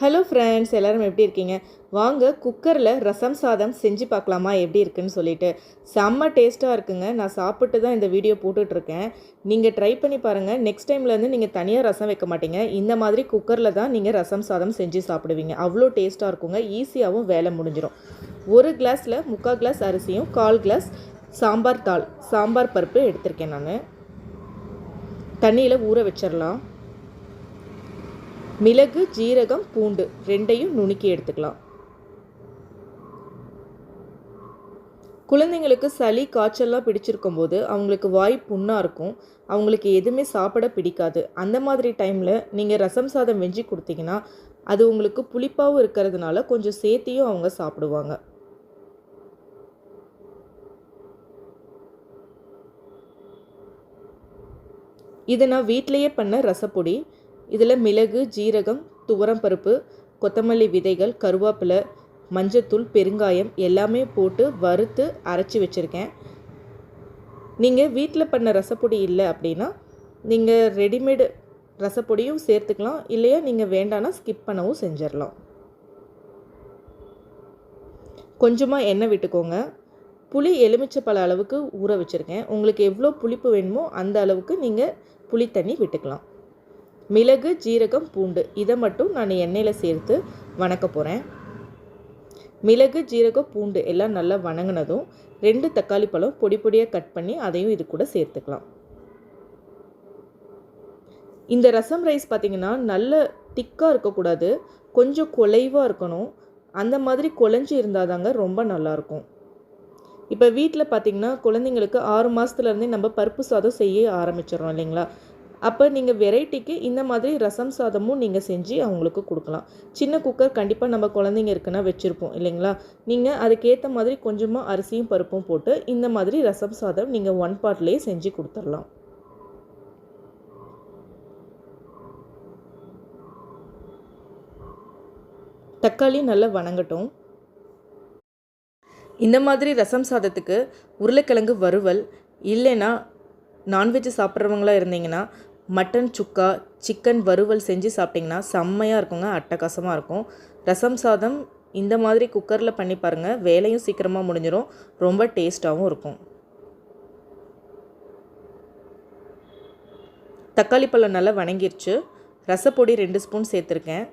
Hello friends எல்லாரும் எப்படி இருக்கீங்க? வாங்க குக்கரில் ரசம் சாதம் செஞ்சு பார்க்கலாமா? எப்படி இருக்குன்னு சொல்லிட்டு. செம்ம டேஸ்ட்டாக இருக்குங்க. நான் சாப்பிட்டு தான் இந்த வீடியோ போட்டுட்ருக்கேன். நீங்கள் ட்ரை பண்ணி பாருங்கள் நெக்ஸ்ட் டைம்லேருந்து நீங்கள் தனியாக ரசம் வைக்க மாட்டீங்க. இந்த மாதிரி குக்கரில் தான் நீங்கள் ரசம் சாதம் செஞ்சு சாப்பிடுவீங்க. அவ்வளோ டேஸ்ட்டாக இருக்குங்க. ஈஸியாகவும் வேலை முடிஞ்சிடும் ஒரு கிளாஸில் முக்கால் கிளாஸ் அரிசியும் கால் கிளாஸ் சாம்பார் தாள் சாம்பார் பருப்பு எடுத்திருக்கேன் நான். தண்ணியில் ஊற வச்சிடலாம் மிளகு ஜீரகம் பூண்டு ரெண்டையும் நுணுக்கி எடுத்துக்கலாம். குழந்தைங்களுக்கு சளி காய்ச்சல்லாம் பிடிச்சிருக்கும் போது அவங்களுக்கு வாய் புண்ணாக இருக்கும். அவங்களுக்கு எதுவுமே சாப்பிட பிடிக்காது. அந்த மாதிரி டைமில் நீங்கள் ரசம் சாதம் வெஞ்சு கொடுத்தீங்கன்னா அது உங்களுக்கு புளிப்பாகவும் இருக்கிறதுனால கொஞ்சம் சேர்த்தியும் அவங்க சாப்பிடுவாங்க. இது நான் வீட்டிலையே பண்ண ரசப்பொடி. இதில் மிளகு ஜீரகம் துவரம்பருப்பு கொத்தமல்லி விதைகள் கருவேப்பிலை மஞ்சத்தூள் பெருங்காயம் எல்லாமே போட்டு வறுத்து அரைச்சி வச்சுருக்கேன். நீங்கள் வீட்டில் பண்ண ரசப்பொடி இல்லை அப்படின்னா நீங்கள் ரெடிமேடு ரசப்பொடியும் சேர்த்துக்கலாம். இல்லையா நீங்கள் வேண்டானா ஸ்கிப் பண்ணவும் செஞ்சிடலாம். கொஞ்சமாக எண்ணெய் விட்டுக்கோங்க. புளி எலுமிச்சப்பழ அளவுக்கு ஊற வச்சுருக்கேன். உங்களுக்கு எவ்வளோ புளிப்பு வேணுமோ அந்த அளவுக்கு நீங்கள் புளி தண்ணி விட்டுக்கலாம். மிளகு ஜீரகம் பூண்டு. இதை மட்டும் நான் எண்ணெயில் சேர்த்து வணக்க போகிறேன் மிளகு ஜீரகம் பூண்டு எல்லாம் நல்லா வணங்கினதும் ரெண்டு தக்காளி பழம் பொடி பொடியாக கட் பண்ணி அதையும் இது கூட சேர்த்துக்கலாம். இந்த ரசம் ரைஸ் பார்த்திங்கன்னா நல்ல திக்காக இருக்கக்கூடாது. கொஞ்சம் குலைவாக இருக்கணும். அந்த மாதிரி குழஞ்சி இருந்தால் தாங்க ரொம்ப நல்லாயிருக்கும் இப்போ வீட்டில் பார்த்திங்கன்னா குழந்தைங்களுக்கு ஆறு மாதத்துலேருந்தே நம்ம பருப்பு சாதம் செய்ய ஆரம்பிச்சிடறோம் இல்லைங்களா? அப்போ நீங்கள் வெரைட்டிக்கு இந்த மாதிரி ரசம் சாதமும் நீங்கள் செஞ்சு அவங்களுக்கு கொடுக்கலாம். சின்ன குக்கர் கண்டிப்பாக நம்ம குழந்தைங்க இருக்குன்னா வச்சுருப்போம் இல்லைங்களா? நீங்கள் அதுக்கேற்ற மாதிரி கொஞ்சமாக அரிசியும் பருப்பும் போட்டு இந்த மாதிரி ரசம் சாதம் நீங்கள் ஒன் பாட்லேயே செஞ்சு கொடுத்துடலாம். தக்காளி நல்லா வணங்கட்டும். இந்த மாதிரி ரசம் சாதத்துக்கு உருளைக்கிழங்கு வறுவல் இல்லைன்னா நான்வெஜ் சாப்பிட்றவங்களா இருந்தீங்கன்னா மட்டன் சுக்கா சிக்கன் வறுவல் செஞ்சு சாப்பிட்டிங்கன்னா செம்மையாக இருக்குங்க அட்டகாசமாக இருக்கும். ரசம் சாதம் இந்த மாதிரி குக்கரில் பண்ணி பாருங்கள் வேலையும் சீக்கிரமாக முடிஞ்சிடும் ரொம்ப டேஸ்ட்டாகவும் இருக்கும். தக்காளி பழம் நல்லா வணங்கிருச்சு. ரசப்பொடி ரெண்டு ஸ்பூன் சேர்த்துருக்கேன்.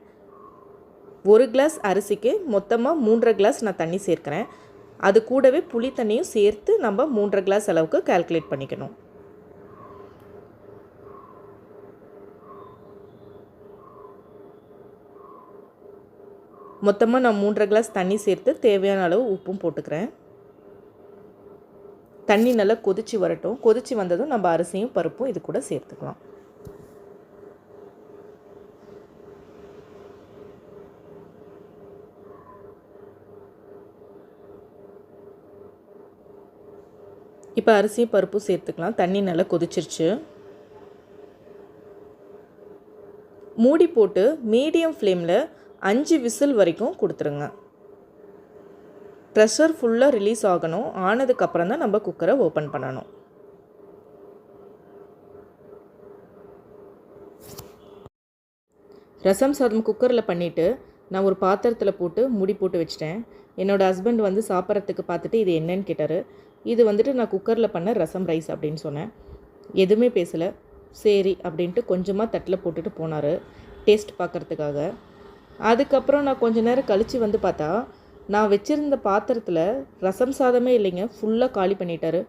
ஒரு கிளாஸ் அரிசிக்கு மொத்தமாக மூன்றரை கிளாஸ் நான் தண்ணி சேர்க்குறேன். அது கூடவே புளி தண்ணியும் சேர்த்து நம்ம மூன்றரை கிளாஸ் அளவுக்கு கால்குலேட் பண்ணிக்கணும். மொத்தமாக நான் மூன்றரை கிளாஸ் தண்ணி சேர்த்து தேவையான அளவு உப்பும் போட்டுக்கிறேன். தண்ணி நல்லா கொதித்து வரட்டும். கொதித்து வந்ததும் நம்ம அரிசியும் பருப்பும் இது கூட சேர்த்துக்கலாம். இப்போ அரிசியும் பருப்பும் சேர்த்துக்கலாம். தண்ணி நல்லா கொதிச்சிருச்சு. மூடி போட்டு மீடியம் ஃப்ளேமில் அஞ்சு விசில் வரைக்கும் கொடுத்துருங்க. ப்ரெஷர் ஃபுல்லாக ரிலீஸ் ஆகணும். ஆனதுக்கப்புறம் தான் நம்ம குக்கரை ஓப்பன் பண்ணணும். ரசம் சாதம் குக்கரில் பண்ணிவிட்டு நான் ஒரு பாத்திரத்தில் போட்டு முடி போட்டு வச்சிட்டேன். என்னோடய ஹஸ்பண்ட் வந்து சாப்பிட்றதுக்கு பார்த்துட்டு இது என்னன்னு கேட்டார். இது வந்துட்டு நான் குக்கரில் பண்ண ரசம் ரைஸ் அப்படின்னு சொன்னேன். எதுவுமே பேசலை. சரி அப்படின்ட்டு கொஞ்சமாக தட்டில் போட்டுட்டு போனார். டேஸ்ட் பார்க்குறதுக்காக. அதுக்கப்புறம் நான் கொஞ்ச நேரம் கழித்து வந்து பார்த்தா நான் வச்சுருந்த பாத்திரத்தில் ரசம் சாதமே இல்லைங்க. ஃபுல்லாக காலி பண்ணிட்டாரு.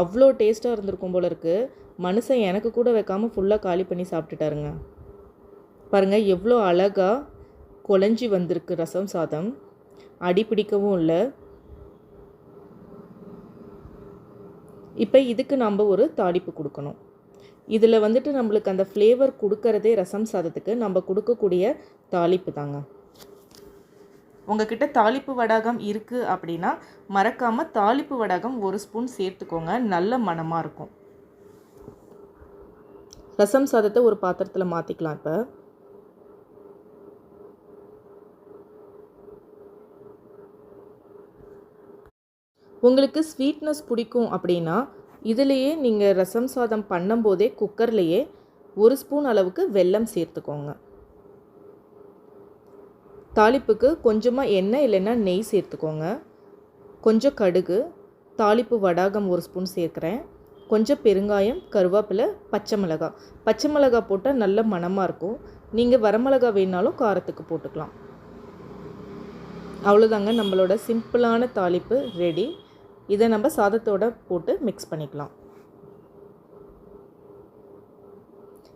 அவ்வளோ டேஸ்ட்டாக இருந்திருக்கும் போல இருக்குது மனுஷன் எனக்கு கூட வைக்காமல் ஃபுல்லாக காலி பண்ணி சாப்பிட்டுட்டாருங்க. பாருங்கள் எவ்வளோ அழகாக குழஞ்சி வந்திருக்கு ரசம் சாதம். அடி பிடிக்கவும் இல்லை. இப்போ இதுக்கு நம்ம ஒரு தாளிப்பு கொடுக்கணும். இதில் வந்துட்டு நம்மளுக்கு அந்த ஃப்ளேவர் கொடுக்கறதே ரசம் சாதத்துக்கு. நம்ம கொடுக்கக்கூடிய தாளிப்பு தாங்க. உங்ககிட்ட தாளிப்பு வடாகம் இருக்குது அப்படின்னா மறக்காமல் தாளிப்பு வடாகம் ஒரு ஸ்பூன் சேர்த்துக்கோங்க. நல்ல மணமாக இருக்கும். ரசம் சாதத்தை ஒரு பாத்திரத்தில் மாற்றிக்கலாம் இப்போ. உங்களுக்கு ஸ்வீட்னஸ் பிடிக்கும் அப்படின்னா இதுலேயே நீங்கள் ரசம் சாதம் பண்ணும்போதே குக்கர்லேயே ஒரு ஸ்பூன் அளவுக்கு வெல்லம் சேர்த்துக்கோங்க. தாளிப்புக்கு கொஞ்சமாக எண்ணெய் இல்லைன்னா நெய் சேர்த்துக்கோங்க. கொஞ்சம் கடுகு தாளிப்பு வடாகம் ஒரு ஸ்பூன் சேர்க்குறேன். கொஞ்சம் பெருங்காயம் கருவேப்பிலை பச்சை மிளகாய். பச்சை மிளகாய் போட்டால் நல்ல மணமாக இருக்கும். நீங்கள் வரமிளகாய் வேணாலும் காரத்துக்கு போட்டுக்கலாம். அவ்வளோதாங்க நம்மளோட சிம்பிளான தாளிப்பு ரெடி. இதை நம்ம சாதத்தோட போட்டு மிக்ஸ் பண்ணிக்கலாம்.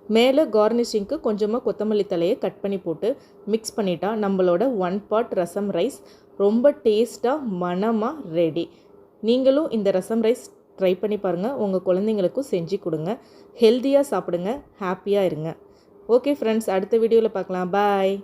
மேலே கார்னிஷிங்க்கு கொஞ்சமாக கொத்தமல்லி தலையை கட் பண்ணி போட்டு மிக்ஸ் பண்ணிட்டா நம்மளோட ஒன் பாட் ரசம் ரைஸ் ரொம்ப டேஸ்ட்டாக மணமாக ரெடி நீங்களும் இந்த ரசம் ரைஸ் ட்ரை பண்ணி பாருங்கள் உங்கள் குழந்தைங்களுக்கும் செஞ்சு கொடுங்க. ஹெல்த்தியாக சாப்பிடுங்க. ஹாப்பியாக இருங்க. ஓகே ஃப்ரெண்ட்ஸ் அடுத்த வீடியோவில் பார்க்கலாம். பாய்